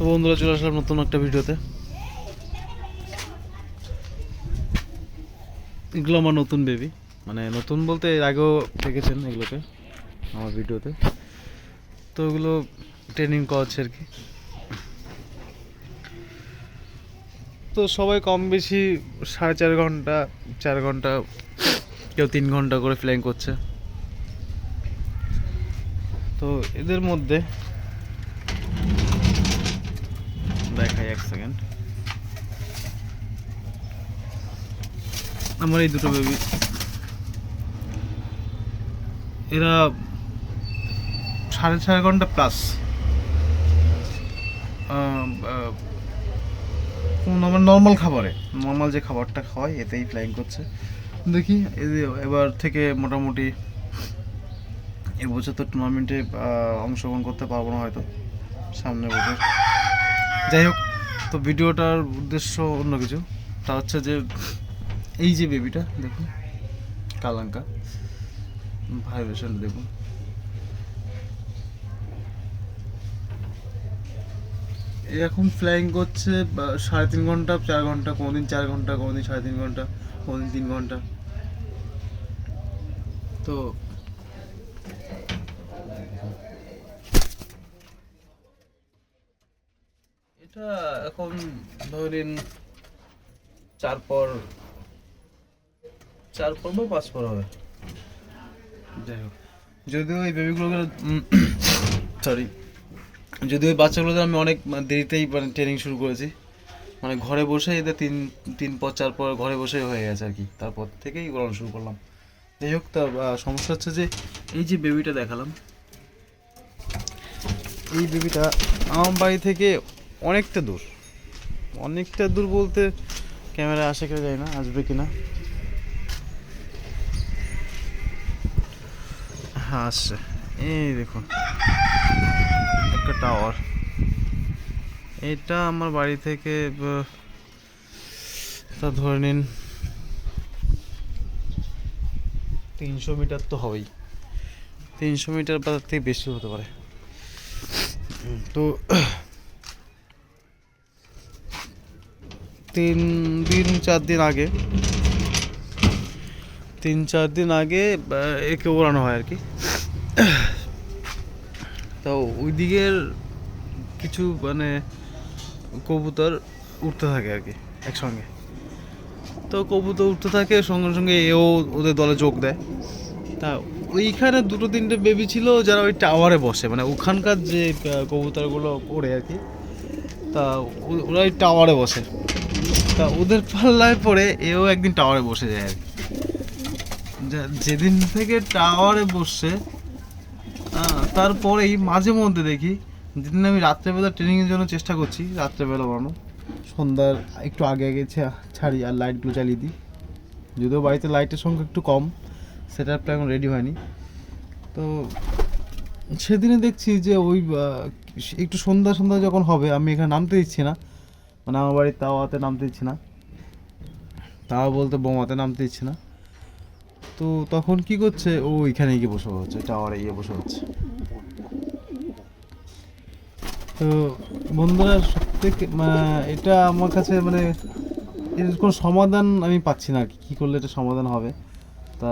তো বন্ধুরা, চলে আসলাম নতুন একটা ভিডিওতে। এগুলো আমার নতুন বেবি মানে নতুন বলতে এর আগেও দেখেছেন এগুলোকে, আমার ভিডিওতে। তো ওগুলো ট্রেনিং করাচ্ছে আর কি। তো সবাই কম বেশি সাড়ে চার ঘণ্টা চার ঘণ্টা, কেউ তিন ঘণ্টা করে ফ্লাইং করছে। তো এদের মধ্যে দেখাই এক সেকেন্ড আমার এই দুটো বেবি এরা সাড়ে চার ঘণ্টা প্লাস আমার নর্মাল খাবারে। নর্মাল যে খাবারটা খাওয়াই, এতেই ফ্লাইং করছে। দেখি এবার থেকে মোটামুটি এবছর তো টুর্নামেন্টে অংশগ্রহণ করতে পারব না হয়তো। সামনের বছর। যাই হোক তো ভিডিওটার উদ্দেশ্য অন্য কিছু। তা হচ্ছে যে এই যে বেবিটা দেখুন কালাঙ্কা। ভাইব্রেশন দেখুন। এখন ফ্লাইং করছে সাড়ে তিন ঘণ্টা চার ঘণ্টা কোনোদিন চার ঘণ্টা কোনোদিন সাড়ে তিন ঘণ্টা কোনোদিন তিন ঘণ্টা। তো এটা এখন ধরেন চার পর চার পর বা পাঁচ পর হবে। যাই হোক। যদিও এই বেবিগুলোকে সরি যদিও এই বাচ্চাগুলোকে আমি অনেক মানে দেরিতেই মানে ট্রেনিং শুরু করেছি। মানে ঘরে বসে এদের তিন তিন পর চার পর ঘরে বসে হয়ে গেছে আর কি। তারপর থেকেই গরম শুরু করলাম। যাই হোক তা সমস্যা হচ্ছে যে এই যে বেবিটা দেখালাম এই বেবিটা আমার বাড়ি থেকে অনেকটা দূর। অনেকটা দূর বলতে ক্যামেরা আসে কেউ যায় না, আসবে কি না হ্যাঁ আসছে। এই দেখুন, একটা টাওয়ার এটা আমার বাড়ি থেকে তা ধরে নিন, তিনশো মিটার তো হবেই। তিনশো মিটার বা তার থেকে বেশি হতে পারে। তো তিন দিন চার দিন আগে। তিন, চার দিন আগে একে ওড়ানো হয় আর কি। তো ওই দিকের কিছু মানে কবুতর উঠতে থাকে আর কি, একসঙ্গে। তো কবুতর উঠতে থাকে, সঙ্গে সঙ্গে এও ওদের দলে যোগ দেয়। তা ওইখানে দুটো, তিনটে বেবি ছিল, যারা ওই টাওয়ারে বসে মানে ওখানকার যে কবুতরগুলো ওড়ে আর কি। তা ওরা ওই টাওয়ারে বসে। তা ওদের পাল্লায় পড়ে এও একদিন টাওয়ারে বসে যায় আর যেদিন থেকে টাওয়ারে বসছে তারপরেই মাঝে মধ্যে দেখি, যেদিন আমি রাত্রেবেলা ট্রেনিংয়ের জন্য চেষ্টা করছি, রাত্রেবেলা বানানো। সন্ধ্যার একটু আগে আগে ছাড়ি আর লাইটগুলো চালিয়ে দিই। যদিও বাড়িতে লাইটের সংখ্যা একটু কম সেটা এখন রেডি হয়নি। তো সেদিনে দেখছি যে ওই একটু সন্ধ্যা সন্ধ্যা যখন হবে, আমি এখানে নামতে দিচ্ছি না। মানে আমার বাড়ির তাওয়াতে নামতে দিচ্ছি না। তাওয়া বলতে বোমাতে নামতে দিচ্ছি না। তো তখন কি করছে? ও এখানে গিয়ে বসে হচ্ছে টাওয়ারে গিয়ে বসে হচ্ছে তো বন্ধুরা, সত্যি এটা আমার কাছে মানে এর কোনো সমাধান আমি পাচ্ছি না আর কী। করলে এটা সমাধান হবে? তা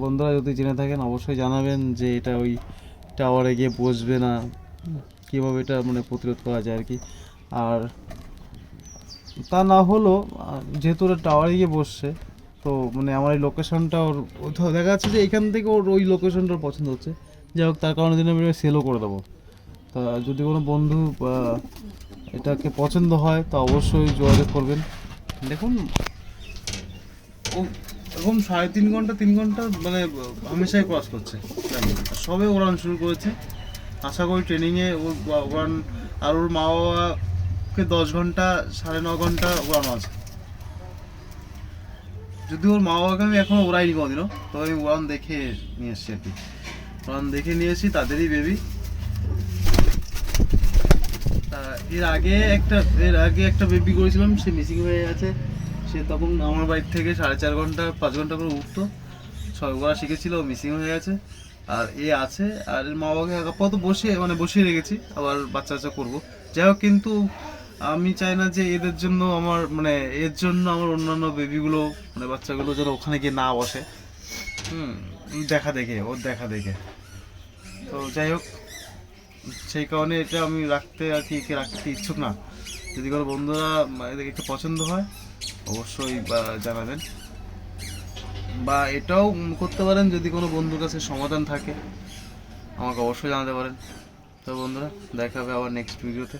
বন্ধুরা যদি জেনে থাকেন, অবশ্যই জানাবেন যে এটা ওই টাওয়ারে গিয়ে বসবে না। কীভাবে এটা মানে প্রতিরোধ করা যায় আর কি। আর তা না হলো যেহেতু ওরা টাওয়ারে গিয়ে বসছে, তো মানে আমার এই লোকেশনটা ওর দেখা যাচ্ছে যে এখান থেকে ওর ওই লোকেশনটা পছন্দ হচ্ছে। যাই হোক, তার কারণে দিন আমি সেলও করে দেবো। তা যদি কোনো বন্ধু এটাকে পছন্দ হয়, তা অবশ্যই যোগাযোগ করবেন। দেখুন এখন সাড়ে তিন ঘণ্টা তিন ঘণ্টা মানে হামেশাই ক্রস করছে। সবে উড়ান শুরু করেছে। আশা করি ট্রেনিংয়ে ওর উড়ান আর ওর মা বাবাকে দশ ঘণ্টা, সাড়ে ন ঘণ্টা উড়ানো আছে যদি ওর মা বাবাকে আমি এখনও ওড়াইনি কোনোদিনও, তবে আমি উড়ান দেখে নিয়ে এসেছি আর কি। উড়ান দেখে নিয়ে এসেছি, তাদেরই বেবি এর আগে একটা, এর আগে একটা বেবি করেছিলাম, সে মিসিং হয়ে গেছে। সে তখন আমার বাড়ি থেকে সাড়ে চার ঘণ্টা, পাঁচ ঘণ্টা করে উঠতো। ছয় করা শিখেছিল মিসিং হয়ে গেছে। আর এ আছে, আর মা বাবাকে আপাতত বসে মানে বসিয়ে রেখেছি, আবার বাচ্চা বাচ্চা করব। যাই হোক, কিন্তু আমি চাই না যে এদের জন্য আমার মানে এর জন্য আমার অন্যান্য বেবিগুলো মানে বাচ্চাগুলো যেন ওখানে গিয়ে না বসে। হুম দেখা দেখে, ওর দেখা দেখে। তো যাই হোক, সেই কারণে এটা আমি রাখতে আর কি, একে রাখতে ইচ্ছুক না। যদি কোনো বন্ধুরা এদেরকে একটু পছন্দ হয়, অবশ্যই জানাবেন। বা এটাও করতে পারেন যদি কোনো বন্ধুর কাছে সমাধান থাকে। আমাকে অবশ্যই জানাতে পারেন। তো বন্ধুরা, দেখা হবে আবার নেক্সট ভিডিওতে